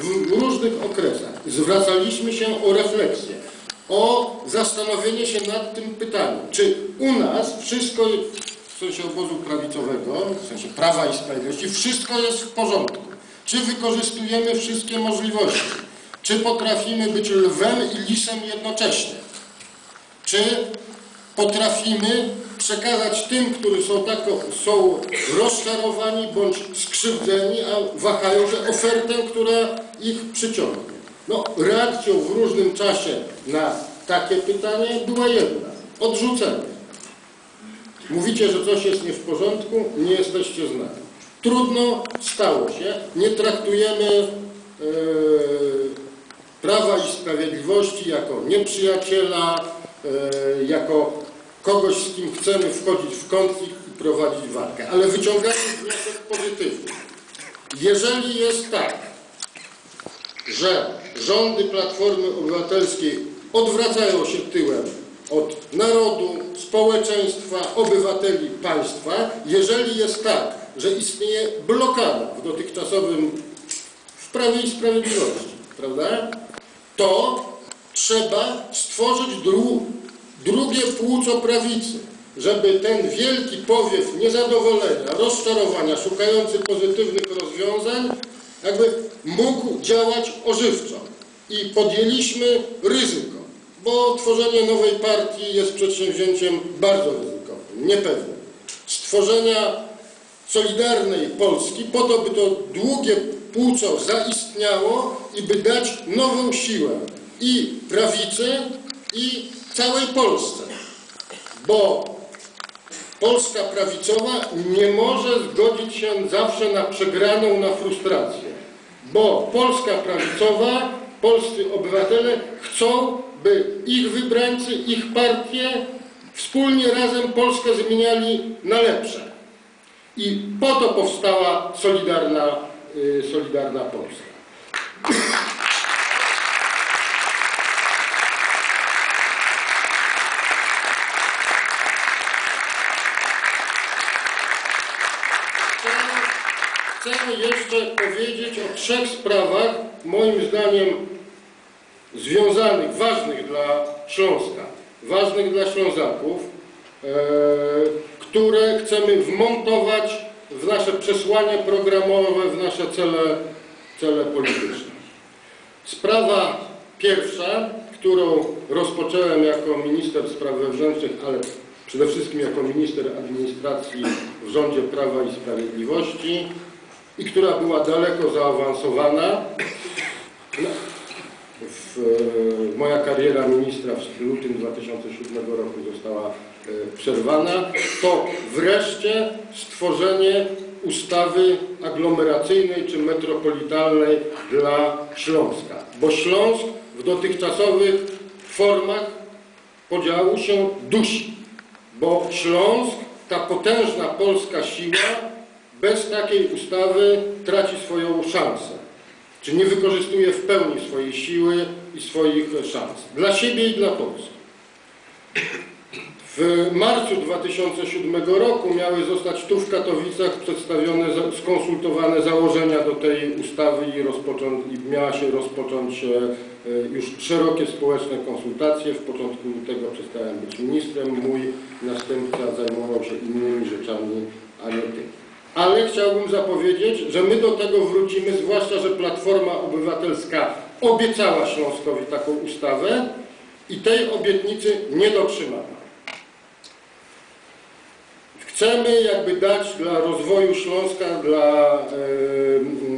w różnych okresach. Zwracaliśmy się o refleksję, o zastanowienie się nad tym pytaniem, czy u nas wszystko, w sensie obozu prawicowego, w sensie Prawa i Sprawiedliwości, wszystko jest w porządku, czy wykorzystujemy wszystkie możliwości, czy potrafimy być lwem i lisem jednocześnie, czy potrafimy przekazać tym, którzy są, tak, są rozczarowani bądź skrzywdzeni, a wahają, że ofertę, która ich przyciągnie. No, reakcją w różnym czasie na takie pytanie była jedna. Odrzucenie. Mówicie, że coś jest nie w porządku, nie jesteście z nami. Trudno, stało się. Nie traktujemy e, Prawa i Sprawiedliwości jako nieprzyjaciela, e, jako kogoś, z kim chcemy wchodzić w konflikt i prowadzić walkę. Ale wyciągamy wniosek pozytywny. Jeżeli jest tak, że rządy Platformy Obywatelskiej odwracają się tyłem od narodu, społeczeństwa, obywateli, państwa, jeżeli jest tak, że istnieje blokada w dotychczasowym, w Prawie i Sprawiedliwości, prawda, to trzeba stworzyć dru, drugie płuco prawicy, żeby ten wielki powiew niezadowolenia, rozczarowania, szukający pozytywnych rozwiązań, jakby mógł działać ożywczo. I podjęliśmy ryzyko, bo tworzenie nowej partii jest przedsięwzięciem bardzo ryzykownym, niepewnym. Stworzenia Solidarnej Polski po to, by to długie płuco zaistniało i by dać nową siłę i prawicy, i całej Polsce. Bo Polska prawicowa nie może zgodzić się zawsze na przegraną, na frustrację. Bo Polska prawicowa, polscy obywatele chcą, by ich wybrańcy, ich partie wspólnie razem Polskę zmieniali na lepsze. I po to powstała Solidarna, y, Solidarna Polska. Chcę, chcę jeszcze o trzech sprawach, moim zdaniem związanych, ważnych dla Śląska, ważnych dla Ślązaków, e, które chcemy wmontować w nasze przesłanie programowe, w nasze cele, cele polityczne. Sprawa pierwsza, którą rozpocząłem jako minister spraw wewnętrznych, ale przede wszystkim jako minister administracji w rządzie Prawa i Sprawiedliwości i która była daleko zaawansowana. W, e, moja kariera ministra w lutym 2007 roku została e, przerwana, to wreszcie stworzenie ustawy aglomeracyjnej czy metropolitalnej dla Śląska. Bo Śląsk w dotychczasowych formach podziału się dusi. Bo Śląsk, ta potężna polska siła, bez takiej ustawy traci swoją szansę. Czy nie wykorzystuje w pełni swojej siły i swoich szans. Dla siebie i dla Polski. W marcu 2007 roku miały zostać tu w Katowicach przedstawione, skonsultowane założenia do tej ustawy i, rozpocząć, i miała się rozpocząć e, już szerokie społeczne konsultacje. W początku lutego przestałem być ministrem, mój następca zajmował się innymi rzeczami, a nie. Ale chciałbym zapowiedzieć, że my do tego wrócimy, zwłaszcza, że Platforma Obywatelska obiecała Śląskowi taką ustawę i tej obietnicy nie dotrzymała. Chcemy jakby dać dla rozwoju Śląska, dla,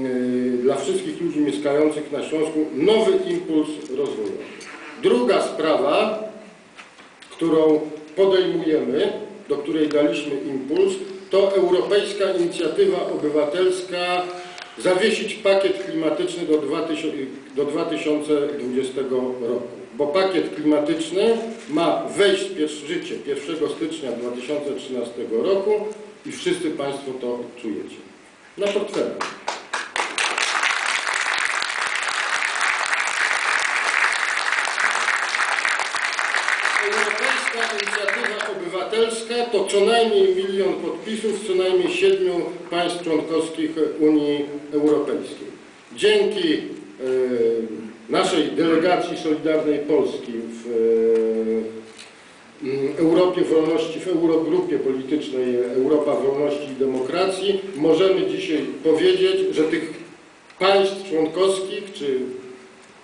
yy, dla wszystkich ludzi mieszkających na Śląsku nowy impuls rozwojowy. Druga sprawa, którą podejmujemy, do której daliśmy impuls, to Europejska Inicjatywa Obywatelska zawiesić pakiet klimatyczny do, 2000, do 2020 roku. Bo pakiet klimatyczny ma wejść w życie 1 stycznia 2013 roku i wszyscy Państwo to odczujecie. Na portfelu. Europejska Inicjatywa Obywatelska to co najmniej milion podpisów z co najmniej siedmiu państw członkowskich Unii Europejskiej. Dzięki e, naszej delegacji Solidarnej Polski w e, Europie Wolności, w Eurogrupie Politycznej Europa Wolności i Demokracji, możemy dzisiaj powiedzieć, że tych państw członkowskich czy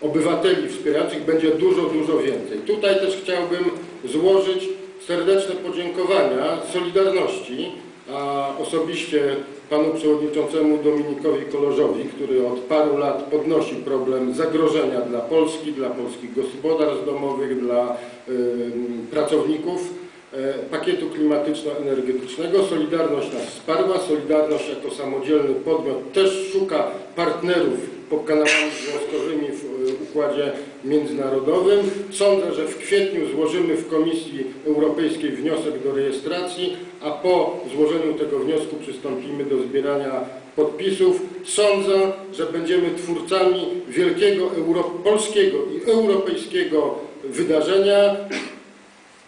obywateli wspierających będzie dużo, dużo więcej. Tutaj też chciałbym złożyć serdeczne podziękowania Solidarności, a osobiście panu przewodniczącemu Dominikowi Kolorzowi, który od paru lat podnosi problem zagrożenia dla Polski, dla polskich gospodarstw domowych, dla y, pracowników e, pakietu klimatyczno-energetycznego. Solidarność nas wsparła. Solidarność jako samodzielny podmiot też szuka partnerów pod kanałami związkowymi w y, układzie międzynarodowym. Sądzę, że w kwietniu złożymy w Komisji Europejskiej wniosek do rejestracji, a po złożeniu tego wniosku przystąpimy do zbierania podpisów. Sądzę, że będziemy twórcami wielkiego euro, polskiego i europejskiego wydarzenia,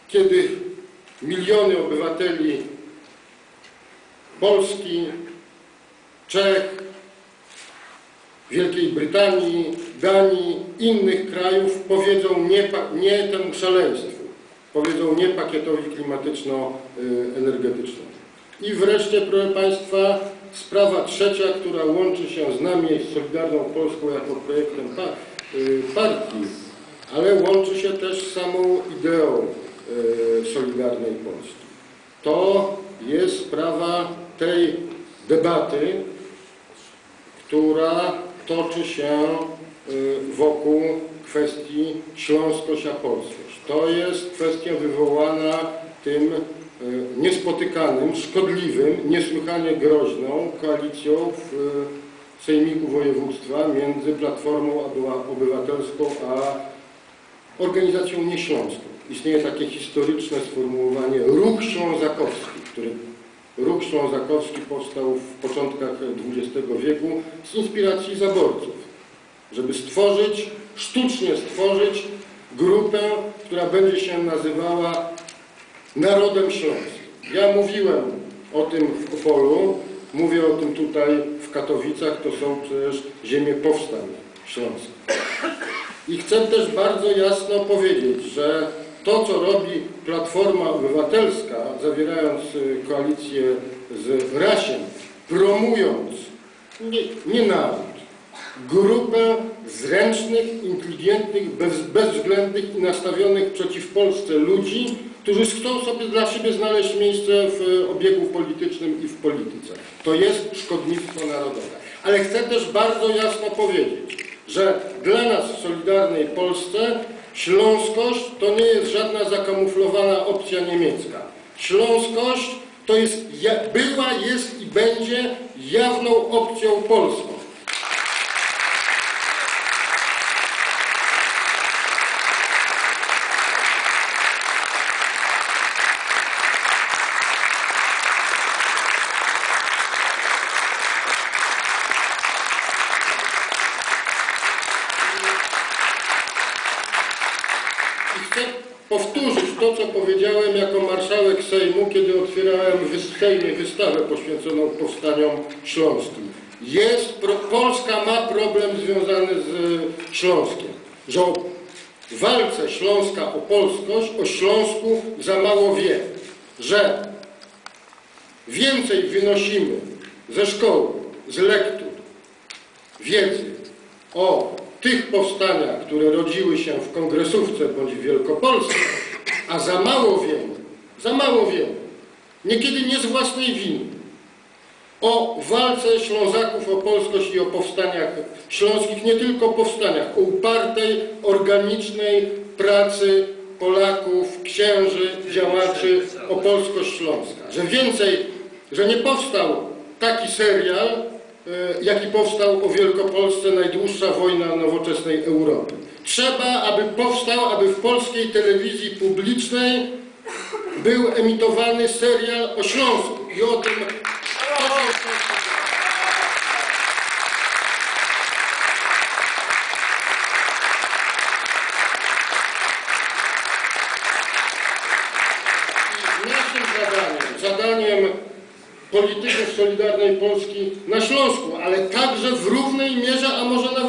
kiedy miliony obywateli Polski, Czech, Wielkiej Brytanii, Danii, innych krajów powiedzą nie, nie temu szaleństwu, powiedzą nie pakietowi klimatyczno-energetycznemu. I wreszcie, proszę Państwa, sprawa trzecia, która łączy się z nami, z Solidarną Polską jako projektem y, partii, ale łączy się też z samą ideą y, Solidarnej Polski. To jest sprawa tej debaty, która toczy się y, wokół kwestii śląsko-siapolskość. To jest kwestia wywołana tym y, niespotykanym, szkodliwym, niesłychanie groźną koalicją w y, Sejmiku Województwa między Platformą Obywa- Obywatelską a organizacją nieśląską. Istnieje takie historyczne sformułowanie Ruch Ślązakowski, który Ruch Ślązakowski powstał w początkach XX wieku z inspiracji zaborców, żeby stworzyć, sztucznie stworzyć grupę, która będzie się nazywała Narodem Śląskim. Ja mówiłem o tym w Opolu, mówię o tym tutaj w Katowicach, to są przecież ziemie powstań śląskich. I chcę też bardzo jasno powiedzieć, że to, co robi Platforma Obywatelska, zawierając y, koalicję z Rasiem, promując nie, nie naród, grupę zręcznych, inteligentnych, bez, bezwzględnych i nastawionych przeciw Polsce ludzi, którzy chcą sobie dla siebie znaleźć miejsce w y, obiegu politycznym i w polityce. To jest szkodnictwo narodowe. Ale chcę też bardzo jasno powiedzieć, że dla nas w Solidarnej Polsce śląskość to nie jest żadna zakamuflowana opcja niemiecka. Śląskość to jest, była, jest i będzie jawną opcją polską. I chcę powtórzyć to, co powiedziałem jako marszałek Sejmu, kiedy otwierałem w Sejmie wystawę poświęconą powstaniom śląskim. Jest, Polska ma problem związany z Śląskiem, że o walce Śląska o polskość, o Śląsku za mało wie, że więcej wynosimy ze szkoły, z lektur, wiedzy o tych powstaniach, które rodziły się w Kongresówce bądź w Wielkopolsce, a za mało wiemy, za mało wiemy, niekiedy nie z własnej winy, o walce Ślązaków o polskość i o powstaniach śląskich, nie tylko powstaniach, o upartej, organicznej pracy Polaków, księży, działaczy o polskość śląska. Że więcej, że nie powstał taki serial, jaki powstał o Wielkopolsce, najdłuższa wojna nowoczesnej Europy. Trzeba, aby powstał, aby w polskiej telewizji publicznej był emitowany serial o Śląsku i o tym, co się w Śląsku dzieje. I naszym zadaniem, zadaniem polityków Solidarnej Polski na Śląsku, ale także w równej mierze, a może nawet